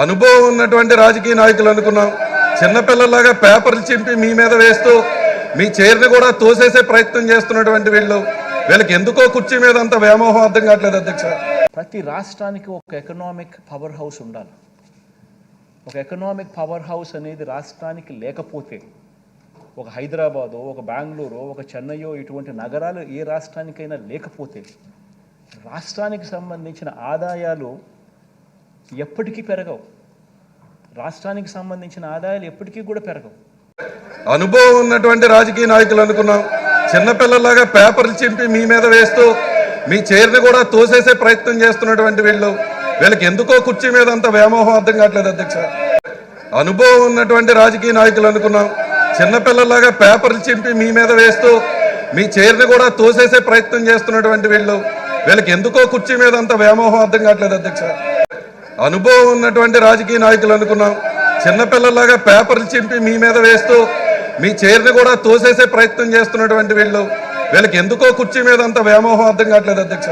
అనుభవం ఉన్నటువంటి రాజకీయ నాయకులు అనుకున్నాం. చిన్నపిల్లలాగా పేపర్లు చింపి మీ మీద వేస్తూ మీ చైర్ని కూడా తోసేసే ప్రయత్నం చేస్తున్నటువంటి వీళ్ళు. వీళ్ళకి ఎందుకో కుర్చీ మీద అంత వ్యామోహం అర్థం కావట్లేదు అధ్యక్ష. ప్రతి రాష్ట్రానికి ఒక ఎకనామిక్ పవర్ హౌస్ ఉండాలి. ఒక ఎకనామిక్ పవర్ హౌస్ అనేది రాష్ట్రానికి లేకపోతే ఒక హైదరాబాదో ఒక బెంగళూరు ఒక చెన్నయో ఇటువంటి నగరాలు ఏ రాష్ట్రానికైనా లేకపోతే రాష్ట్రానికి సంబంధించిన ఆదాయాలు ఎప్పటికీ పెరగవు. రాష్ట్రానికి సంబంధించిన ఆదాయాలు ఎప్పటికీ కూడా పెరగవు. అనుభవం ఉన్నటువంటి రాజకీయ నాయకులు అనుకున్నాం. చిన్నపిల్లలాగా పేపర్లు చింపి మీ మీద వేస్తూ మీ చైర్ని కూడా తోసేసే ప్రయత్నం చేస్తున్నటువంటి వీళ్ళు. వీళ్ళకి ఎందుకో కుర్చీ మీద అంత వ్యామోహం అర్థం కావట్లేదు అధ్యక్ష. అనుభవం ఉన్నటువంటి రాజకీయ నాయకులు అనుకున్నాం. చిన్నపిల్లలాగా పేపర్లు చింపి మీ మీద వేస్తూ మీ చైర్ని కూడా తోసేసే ప్రయత్నం చేస్తున్నటువంటి వీళ్ళు. వీళ్ళకి ఎందుకో కుర్చీ మీద అంత వ్యామోహం అర్థం కావట్లేదు అధ్యక్ష. అనుభవం ఉన్నటువంటి రాజకీయ నాయకులు అనుకున్నాం. చిన్నపిల్లలాగా పేపర్లు చింపి మీ మీద వేస్తూ మీ చైర్ని కూడా తోసేసే ప్రయత్నం చేస్తున్నటువంటి వీళ్ళు. వీళ్ళకి ఎందుకో కుర్చీ మీద అంత వ్యామోహం అర్థం కావట్లేదు అధ్యక్ష.